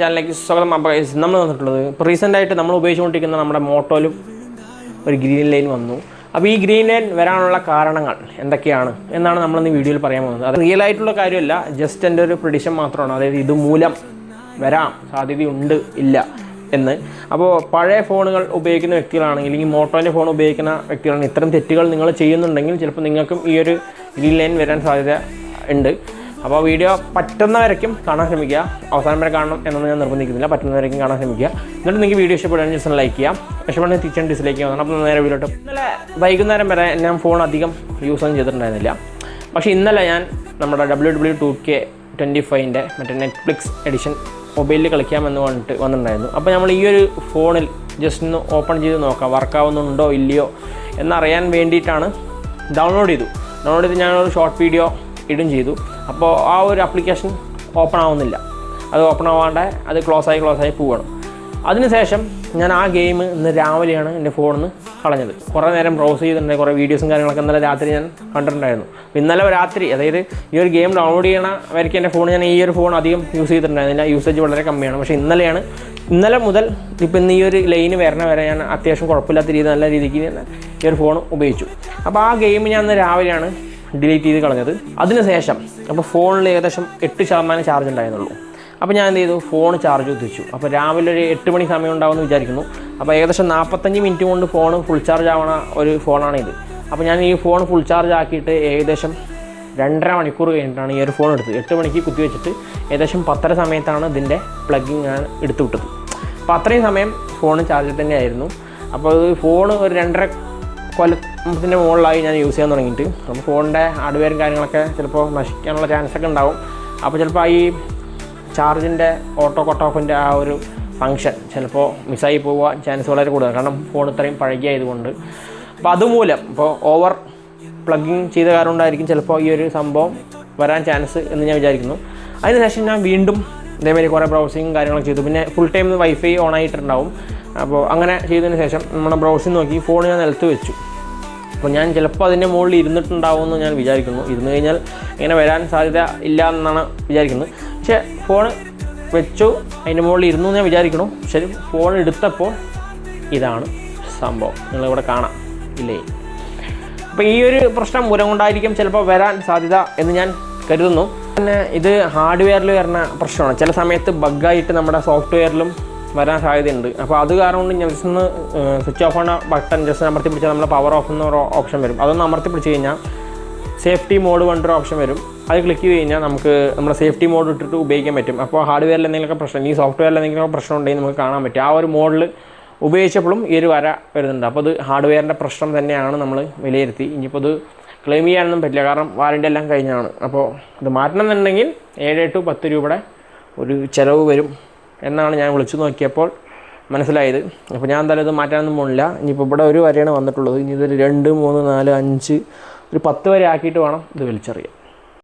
ചാനലിലേക്ക് സ്വാഗതം. നമ്മൾ വന്നിട്ടുള്ളത് ഇപ്പോൾ റീസെന്റായിട്ട് നമ്മൾ ഉപയോഗിച്ചുകൊണ്ടിരിക്കുന്ന നമ്മുടെ മോട്ടോയിലും ഒരു ഗ്രീൻ ലൈൻ വന്നു. അപ്പോൾ ഈ ഗ്രീൻ ലൈൻ വരാനുള്ള കാരണങ്ങൾ എന്തൊക്കെയാണ് എന്നാണ് നമ്മൾ ഈ വീഡിയോയിൽ പറയാൻ പോകുന്നത്. അത് റിയൽ ആയിട്ടുള്ള കാര്യമല്ല ജസ്റ്റ് എന്റെ ഒരു പ്രഡിഷൻ മാത്രമാണ്. അതായത് ഇത് മൂലം വരാം സാധ്യതയുണ്ട് ഇല്ല എന്ന്. അപ്പോൾ പഴയ ഫോണുകൾ ഉപയോഗിക്കുന്ന വ്യക്തികളാണെങ്കിൽ ഈ മോട്ടോന്റെ ഫോൺ ഉപയോഗിക്കുന്ന വ്യക്തികളാണ് ഇത്തരം തെറ്റുകൾ നിങ്ങൾ ചെയ്യുന്നുണ്ടെങ്കിൽ ചിലപ്പോൾ നിങ്ങൾക്കും ഈ ഒരു ഗ്രീൻ ലൈൻ വരാൻ സാധ്യത ഉണ്ട്. അപ്പോൾ വീഡിയോ പറ്റുന്നവരേക്കും കാണാൻ ശ്രമിക്കുക. അവസാനം വരെ കാണണം എന്നൊന്നും ഞാൻ നിർബന്ധിക്കുന്നില്ല. പറ്റുന്നവരേക്കും കാണാൻ ശ്രമിക്കുക. എന്നിട്ട് നിങ്ങൾക്ക് വീഡിയോ ഇഷ്ടപ്പെടുകയാണെങ്കിൽ ജസ്റ്റ് ലൈക്ക് ചെയ്യാം. ഇഷ്ടപ്പെടുന്ന തിരിച്ചും ഡിസ്ലൈക്ക് ചെയ്യാം. അപ്പോൾ നേരെ വീഡിയോ ഇന്നലെ വൈകുന്നേരം വരെ ഞാൻ ഫോൺ അധികം യൂസ് ഒന്നും ചെയ്തിട്ടുണ്ടായിരുന്നില്ല. പക്ഷേ ഇന്നലെ ഞാൻ നമ്മുടെ W W two K twenty ഫൈവിന്റെ മറ്റേ നെറ്റ്ഫ്ലിക്സ് എഡിഷൻ മൊബൈലിൽ കളിക്കാമെന്ന് പറഞ്ഞിട്ട് വന്നിട്ടുണ്ടായിരുന്നു. അപ്പോൾ നമ്മൾ ഈ ഒരു ഫോണിൽ ജസ്റ്റ് ഒന്ന് ഓപ്പൺ ചെയ്ത് നോക്കാം. വർക്കാവുന്നുണ്ടോ ഇല്ലയോ എന്നറിയാൻ വേണ്ടിയിട്ടാണ് ഡൗൺലോഡ് ചെയ്തു. ഡൗൺലോഡ് ചെയ്ത് ഞാനൊരു ഷോർട്ട് വീഡിയോ ഇടും ചെയ്തു. അപ്പോൾ ആ ഒരു ആപ്ലിക്കേഷൻ ഓപ്പൺ ആവുന്നില്ല. അത് ഓപ്പൺ ആവാണ്ട് അത് ക്ലോസ് ആയി ക്ലോസ് ആയി പോവുകയാണ് അതിനുശേഷം ഞാൻ ആ ഗെയിം ഇന്ന് രാവിലെയാണ് എന്റെ ഫോണിൽ നിന്ന് കളഞ്ഞത്. കുറേ നേരം ബ്രൗസ് ചെയ്തിട്ടുണ്ട് കുറേ വീഡിയോസും കാര്യങ്ങളൊക്കെ ഇന്നലെ രാത്രി ഞാൻ കണ്ടിട്ടുണ്ടായിരുന്നു. ഇന്നലെ രാത്രി അതായത് ഈ ഒരു ഗെയിം ഡൗൺലോഡ് ചെയ്യണ വരയ്ക്ക് എന്റെ ഫോൺ ഞാൻ ഈ ഒരു ഫോൺ അധികം യൂസ് ചെയ്തിട്ടുണ്ടായിരുന്നില്ല യൂസേജ് വളരെ കമ്മിയാണ്. പക്ഷേ ഇന്നലെയാണ് ഇന്നലെ മുതൽ ഇപ്പോൾ ഇന്ന് ഈ ഒരു ലൈന് വരണ വരെ ഞാൻ അത്യാവശ്യം കുഴപ്പമില്ലാത്ത രീതി നല്ല രീതിക്ക് ഈ ഒരു ഫോൺ ഉപയോഗിച്ചു. അപ്പോൾ ആ ഗെയിം ഞാൻ ഇന്ന് രാവിലെയാണ് ഡിലീറ്റ് ചെയ്ത് കളഞ്ഞത്. അതിനുശേഷം അപ്പോൾ ഫോണിൽ ഏകദേശം എട്ട് ശതമാനം ചാർജ് ഉണ്ടായിരുന്നുള്ളൂ. അപ്പോൾ ഞാൻ എന്ത് ചെയ്തു? ഫോൺ ചാർജ് കുത്തിച്ചു അപ്പോൾ രാവിലെ ഒരു എട്ട് മണി സമയം ഉണ്ടാവുമെന്ന് വിചാരിക്കുന്നു. അപ്പോൾ ഏകദേശം നാൽപ്പത്തഞ്ച് മിനിറ്റ് കൊണ്ട് ഫോൺ ഫുൾ ചാർജ് ആവണ ഒരു ഫോണാണിത് അപ്പോൾ ഞാൻ ഈ ഫോൺ ഫുൾ ചാർജ് ആക്കിയിട്ട് ഏകദേശം രണ്ടര മണിക്കൂർ കഴിഞ്ഞിട്ടാണ് ഈ ഒരു ഫോൺ എടുത്തത്. എട്ട് മണിക്ക് കുത്തി വെച്ചിട്ട് ഏകദേശം പത്തര സമയത്താണ് ഇതിന്റെ പ്ലഗിങ് ഞാൻ എടുത്തു വിട്ടത്. അപ്പോൾ അത്രയും സമയം ഫോൺ ചാർജിൽ തന്നെയായിരുന്നു. അപ്പോൾ ഫോൺ ഒരു രണ്ടര കൊല്ലത്തിന്റെ മുകളിലായി ഞാൻ യൂസ് ചെയ്യാൻ തുടങ്ങിയിട്ട്. അപ്പോൾ ഫോണിന്റെ ഹാർഡ്വെയറും കാര്യങ്ങളൊക്കെ ചിലപ്പോൾ നശിക്കാനുള്ള ചാൻസ് ഒക്കെ ഉണ്ടാവും. അപ്പോൾ ചിലപ്പോൾ ഈ ചാർജിന്റെ ഓട്ടോ കട്ട് ഓഫിന്റെ ആ ഒരു ഫങ്ഷൻ ചിലപ്പോൾ മിസ്സായി പോകാൻ ചാൻസ് വളരെ കൂടുതലാണ്. കാരണം ഫോൺ ഇത്രയും പഴകിയായതുകൊണ്ട്. അപ്പോൾ അതുമൂലം ഇപ്പോൾ ഓവർ പ്ലഗിങ് ചെയ്ത കാരണം കൊണ്ടായിരിക്കും ചിലപ്പോൾ ഈ ഒരു സംഭവം വരാൻ ചാൻസ് എന്ന് ഞാൻ വിചാരിക്കുന്നു. അതിനുശേഷം ഞാൻ വീണ്ടും ഇതേമാതിരി കുറേ ബ്രൗസിങ് കാര്യങ്ങളൊക്കെ ചെയ്തു. പിന്നെ ഫുൾ ടൈം വൈഫൈ ഓൺ ആയിട്ടുണ്ടാവും. അപ്പോൾ അങ്ങനെ ചെയ്തതിന് ശേഷം നമ്മുടെ ബ്രൗസിങ് നോക്കി. ഫോൺ ഞാൻ നിലത്ത് വെച്ചു. അപ്പോൾ ഞാൻ ചിലപ്പോൾ അതിന്റെ മുകളിൽ ഇരുന്നിട്ടുണ്ടാവുമെന്ന് ഞാൻ വിചാരിക്കുന്നു. ഇരുന്ന് കഴിഞ്ഞാൽ ഇങ്ങനെ വരാൻ സാധ്യത ഇല്ല എന്നാണ് വിചാരിക്കുന്നത്. പക്ഷേ ഫോൺ വെച്ചു അതിന്റെ മുകളിൽ ഇരുന്നു ഞാൻ വിചാരിക്കുന്നു. പക്ഷേ ഫോൺ എടുത്തപ്പോൾ ഇതാണ് സംഭവം. നിങ്ങളിവിടെ കാണാം. ഇല്ലേ? അപ്പോൾ ഈ ഒരു പ്രശ്നം മൂലം കൊണ്ടായിരിക്കും ചിലപ്പോൾ വരാൻ സാധ്യത എന്ന് ഞാൻ കരുതുന്നു. പിന്നെ ഇത് ഹാർഡ്വെയറിൽ വരുന്ന പ്രശ്നമാണ്. ചില സമയത്ത് ബഗ്ഗായിട്ട് നമ്മുടെ സോഫ്റ്റ്വെയറിലും വരാൻ സാധ്യതയുണ്ട്. അപ്പോൾ അത് കാരണം കൊണ്ട് ജസ്റ്റ് ഒന്ന് സ്വിച്ച് ഓഫ് ആണ് ബട്ടൺ ജസ്റ്റ് അമർത്തി പിടിച്ചാൽ നമ്മൾ പവർ ഓഫ് എന്ന ഓപ്ഷൻ വരും. അതൊന്ന് അമർത്തി പിടിച്ച് കഴിഞ്ഞാൽ സേഫ്റ്റി മോഡ് പറഞ്ഞൊരു ഓപ്ഷൻ വരും. അത് ക്ലിക്ക് ചെയ്ത് കഴിഞ്ഞാൽ നമുക്ക് നമ്മുടെ സേഫ്റ്റി മോഡ് ഇട്ടിട്ട് ഉപയോഗിക്കാൻ പറ്റും. അപ്പോൾ ഹാർഡ്വെയറിൽ എന്തെങ്കിലുമൊക്കെ പ്രശ്നം ഈ സോഫ്റ്റ്വെയറിൽ എന്തെങ്കിലുമൊക്കെ പ്രശ്നം ഉണ്ടെങ്കിൽ നമുക്ക് കാണാൻ പറ്റും. ആ ഒരു മോഡിൽ ഉപയോഗിച്ചപ്പോഴും ഈ ഒരു വര വരുന്നുണ്ട്. അപ്പോൾ അത് ഹാർഡ്വെയറിന്റെ പ്രശ്നം തന്നെയാണ് നമ്മൾ വിലയിരുത്തി. ഇനിയിപ്പോൾ അത് ക്ലെയിം ചെയ്യാനൊന്നും പറ്റില്ല. കാരണം വാറണ്ടി എല്ലാം കഴിഞ്ഞാണ് അപ്പോൾ ഇത് മാറ്റണം എന്നുണ്ടെങ്കിൽ ഏഴ് ടു പത്ത് രൂപയുടെ ഒരു ചിലവ് വരും. എന്നാണ് ഞാൻ വിളിച്ചു നോക്കിയപ്പോൾ മനസ്സിലായത്. അപ്പോൾ ഞാൻ എന്തായാലും ഇത് മാറ്റാനൊന്നും പോകുന്നില്ല ഇനിയിപ്പോൾ ഇവിടെ ഒരു വരെയാണ് വന്നിട്ടുള്ളത്. ഇനി ഇതൊരു രണ്ട് മൂന്ന് നാല് അഞ്ച് ഒരു പത്ത് വരെ ആക്കിയിട്ട് വേണം ഇത് വലിച്ചെറിയാൻ.